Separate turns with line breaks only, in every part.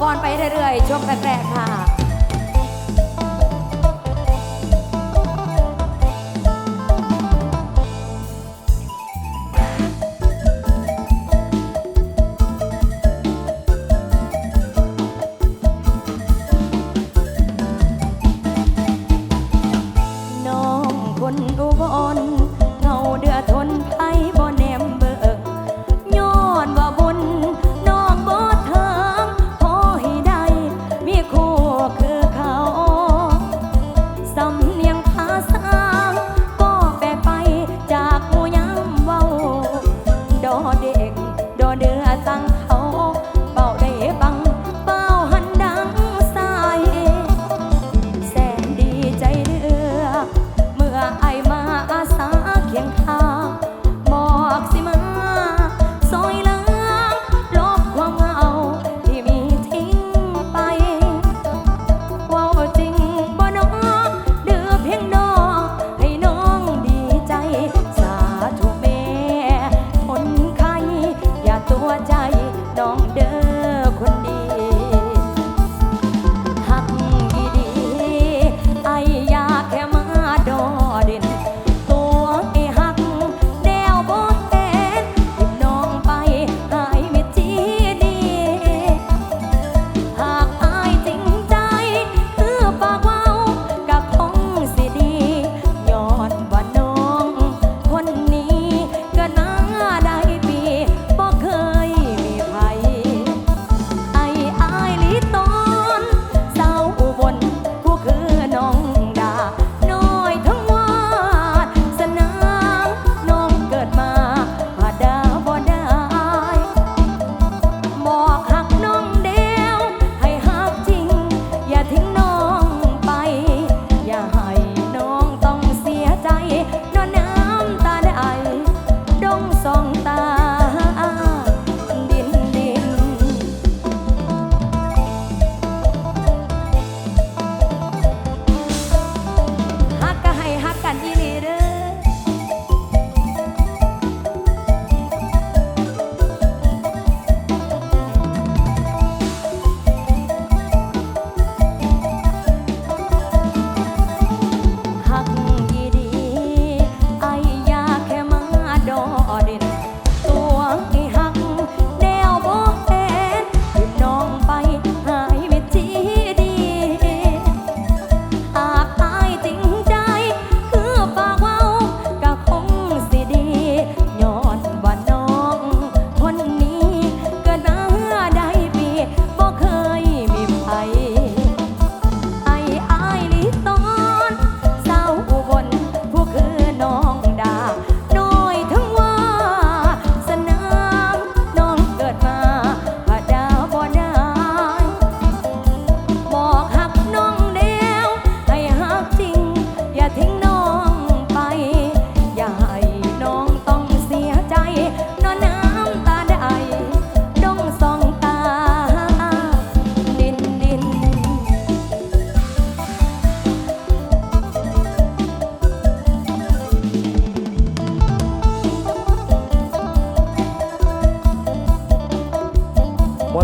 ฟ้อนไปเรื่อยๆ ช่วงแรกๆค่ะ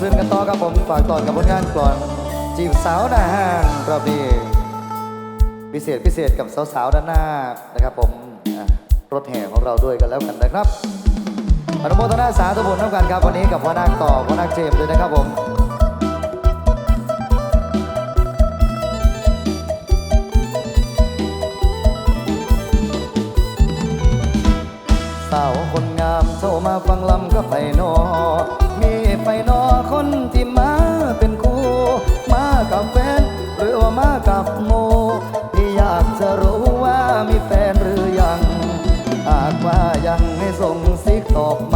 ซื้นกันต่อครับผม
ฝากตอนกับผลงานก่อน จีบสาวหน้าห้างรอบนี้พิเศษพิเศษกับสาวๆด้านหน้านะครับผมรถแห่ของเราด้วยกันแล้วกันนะครับอนุโมทนาสาธุบุญน้ำกันครับวันนี้กับพระนาคต่อพระนาคเจ
มส์ด้วยนะครับผม と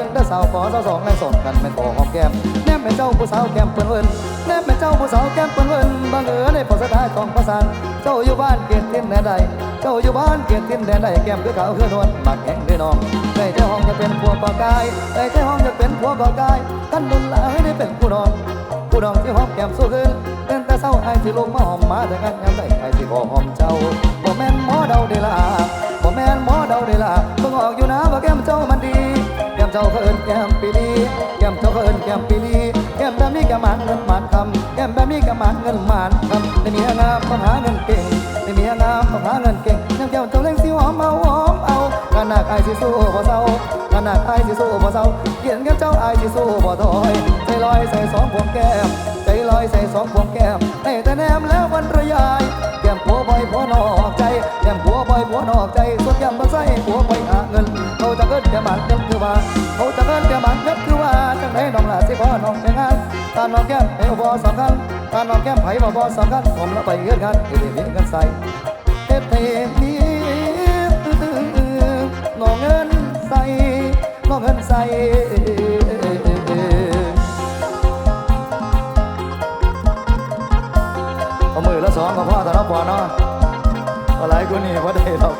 นึ่
งเด้อสาวขอสาวสองแลกสองกันแม่นขอหอมแก้ม
แนบเป็นเจ้าผู้สาวแก้มเปิ้นเวินแนบเป็นเจ้าผู้สาวแก้มเปิ้นเวินบังเอิญได้พอสถานต้องประสานเจ้าอยู่บ้านเกียรติทินแดนใดเจ้าอยู่บ้านเกียรติทินแดนใดแก้มคือขาวคือนวลมักแห้งด้วยน้องได้เจ้าห้องจะเป็นผัวก่อกายได้เจ้าห้องจะเป็นผัวก่อกายท่านดุลหลายได้เป็นผู้นอนผู้ดองที่หอมแก้มสู้ขึ้นเต้นแต่เศร้าไอ้ที่ลงมาหอมมาแต่กันยามใดไอ้ที่ขอหอมเจ้าบ่แม่นหมอเดาเดล่ะบ่แม่นหมอเดาเดล่ะเบิ่งออกอยู่นะว่าแก้มเจ้ามันดี เจ้าเขาเอินแก้มปีลีแก้มเจ้าเขาเอินแก้มปีลีแก้มแบบนี้แก้มหมานเงินหมานคำแก้มแบบนี้แก้มหมานเงินหมานคำในเมียงามต้องหาเงินเก่งในเมียงามต้องหาเงินเก่งยังแก้มเจ้าเล่งสิหอมเอาหอมเอาขนหนักไอ้สิสู้บ่เศร้าขนหนักไอ้สิสู้บ่เศร้าเกียนแก้มเจ้าไอ้สิสู้บ่ถอยใจลอยใส่สองพวงแก้ม ลอยใส่สองพวงแก้มให้แต่แนมแล้ววันระยายแก้มผัวบ่อยผัวนอกใจแก้มผัวบ่อยผัวนอกใจส่วนแก้มบ่ใส่ผัวไปหาเงินเขาจะเกิดแกมบานกันคือว่าเขาจะเกิดแกมบานกันคือว่าจังไดน้องล่ะสิขอน้องแต่งงานการน้องแก้มเอวบ่สำคัญการน้องแก้มไผบ่บ่สำคัญผมละไปเฮือนกันเฮ็ดให้เงินใส่เฮ็ดให้มีน้องเงินใส่น้องเงินใส่ อามืองกับพ่อแต่ละปอนเนาะอะไรกูนี่ว่าได้หรอก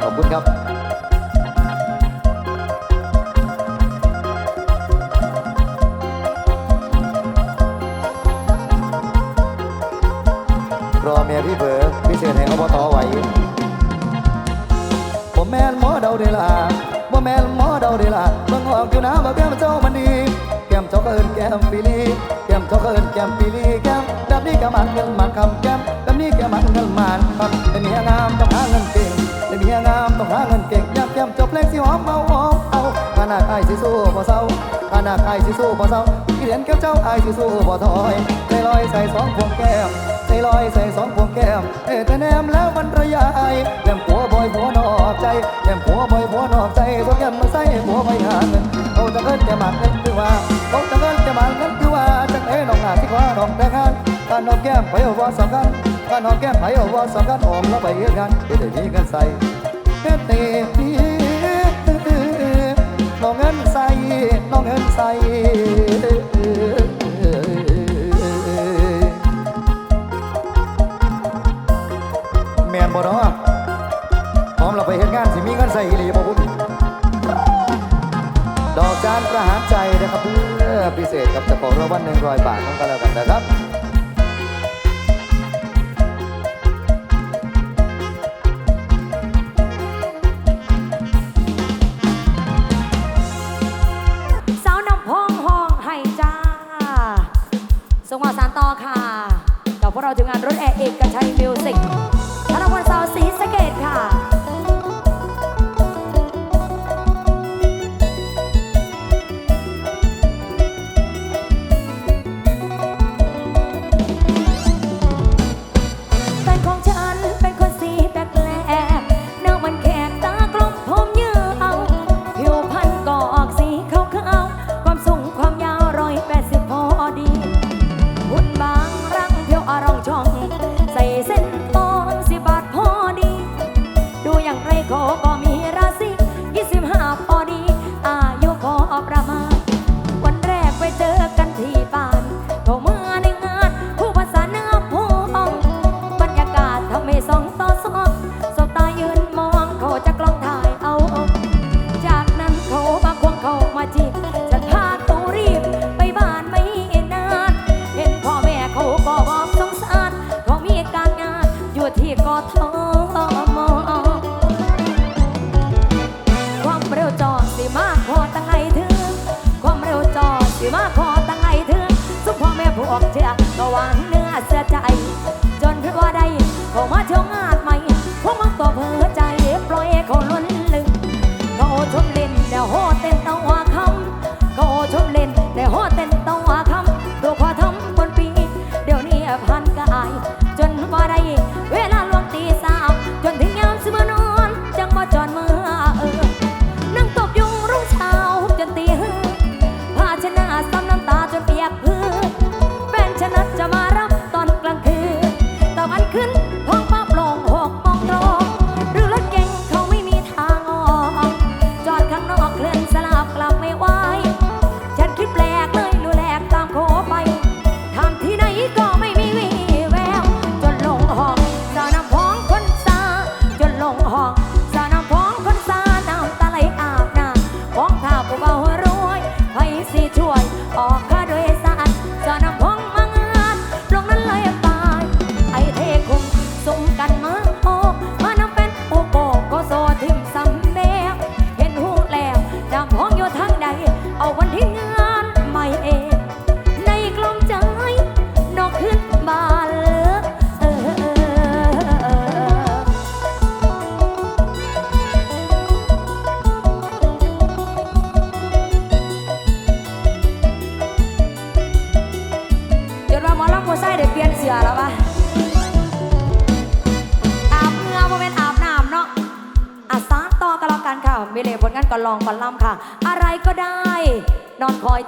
ขอบคุณครับรอเมียพี่เบอร์พิเศษให้อบตไหวผมแม่นหมอเดาเดล่ะบ่แม่นหมอเดาเดล่ะเบิ่งออกอยู่นะว่าแก้มเจ้ามันดี แก้มเจ้าก็เอินแก้มปีลี เจ้าก็เอินแก้มปีลีแก้มแบบนี้แก้มมันเงินมันคำแก้มแบบนี้แก้มมันเงินมันคำแต่เมียงามต้องหาเงินเก่งแต่เมียงามต้องหาเงินเก่งยามแก้มจบเพลงสิหอมเอาหอมเอาขนาดไอ้สิสู้บ่เศร้าขนาดไอ้สิสู้บ่เศร้าที่เรียนแก้มเจ้าไอ้สิสู้บ่ถอยใจลอยใส่สองพวงแก้มใจลอยใส่สองพวงแก้มเอแต่แนมแล้วมันระยายแก้มผัวบอยผัวนอกใจแก้มผัวบอยผัวนอกใจตัวแก้มมาใส่ผัวไปหาเงินเขาจะเงินจะหมันเงินคือว่าเขาจะเงินจะหมันเงินาที่ว่าน้องแต่งงานการน้องแก้มไปเอาว่าสำคัญการน้องแก้มไปเอาว่าสำคัญหอมแล้วไปเฮ็ดงานที่ได้มีเงินใส่เฮ็ดตีน้องเงินใส่น้องเงินใส่แมนบ่เนาะพร้อมเราไปเฮ็ดงานสิมีเงินใส่อีหลีบ่พุ่นดอกจานประห พิเศษกับจะ
ของรางวัลหนึ่งร้อยบาทต้องกันแล้วกันนะครับ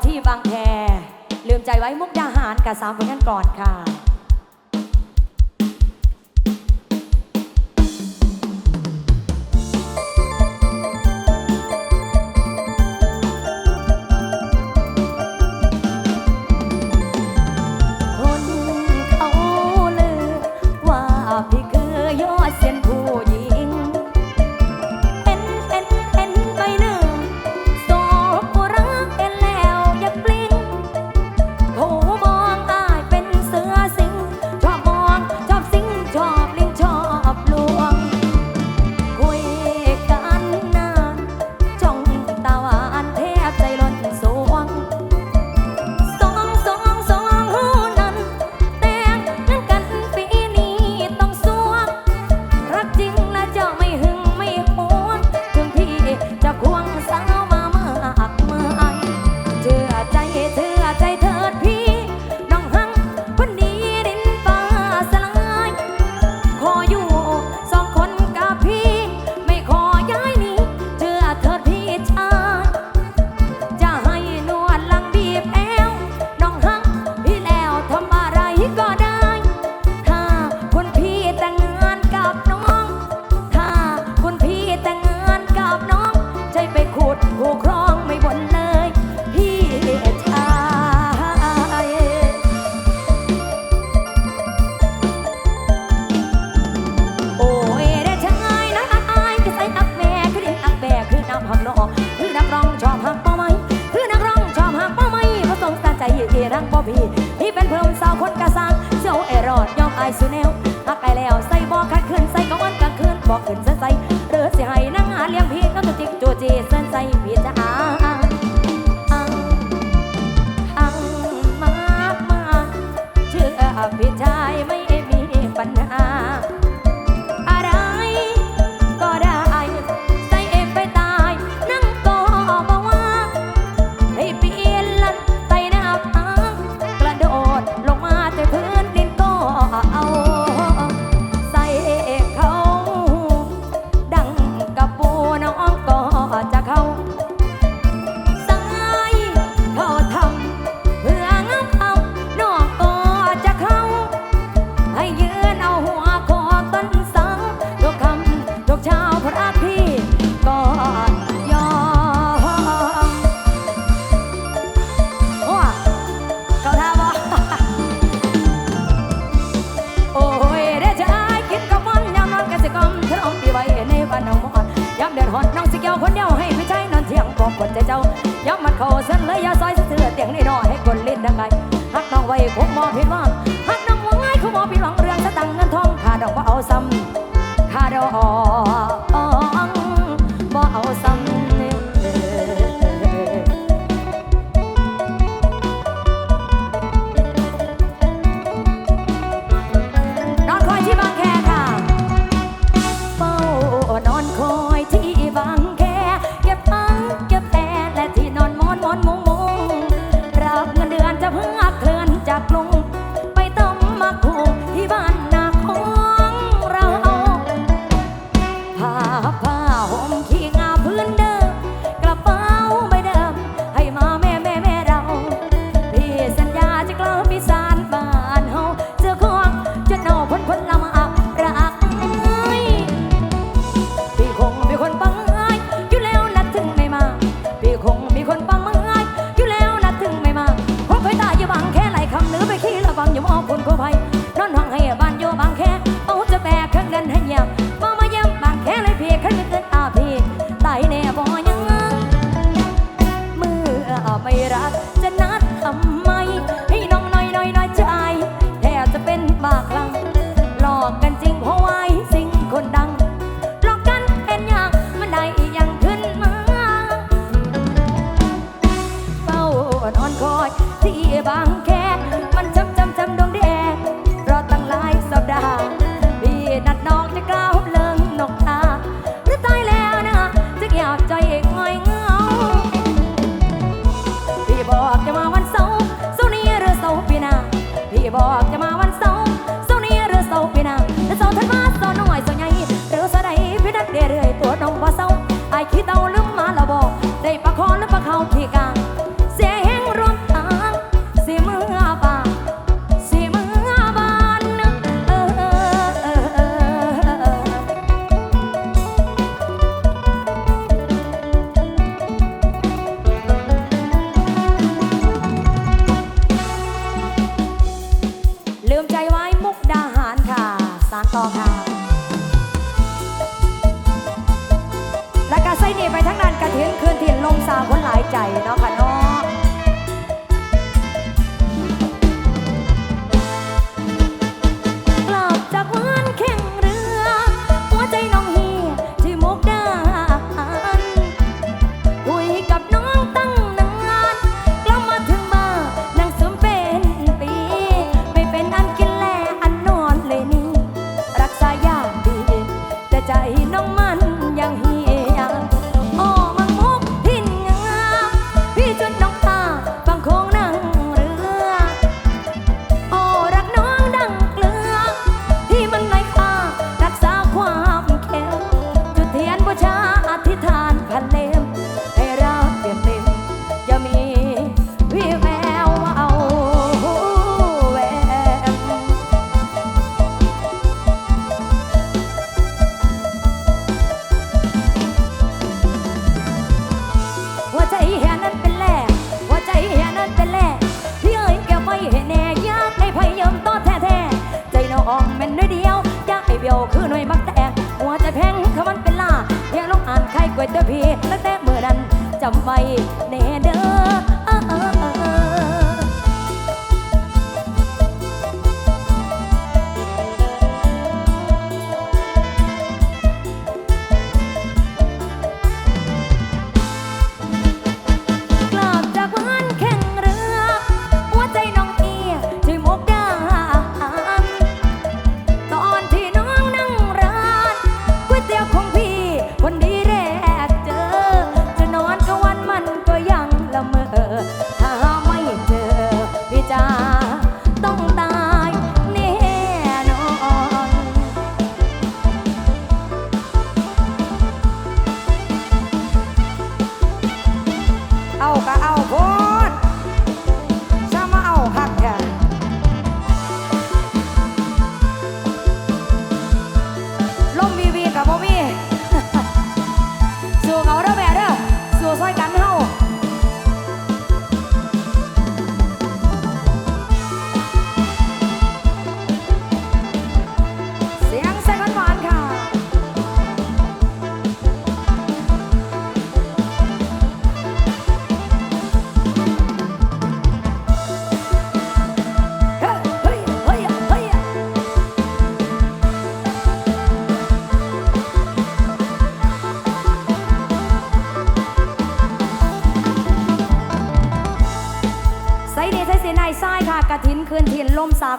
ที่บางแคลืมใจไว้มุกดาหารกับสามคนนั้นก่อนค่ะ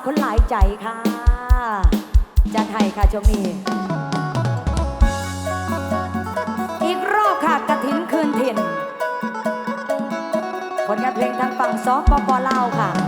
คนหลายใจค่ะ จันไทยค่ะช่วงนี้อีกรอบค่ะกระถินคืนถิ่นผลงานเพลงทางฝั่งซอฟปปล่าค่ะ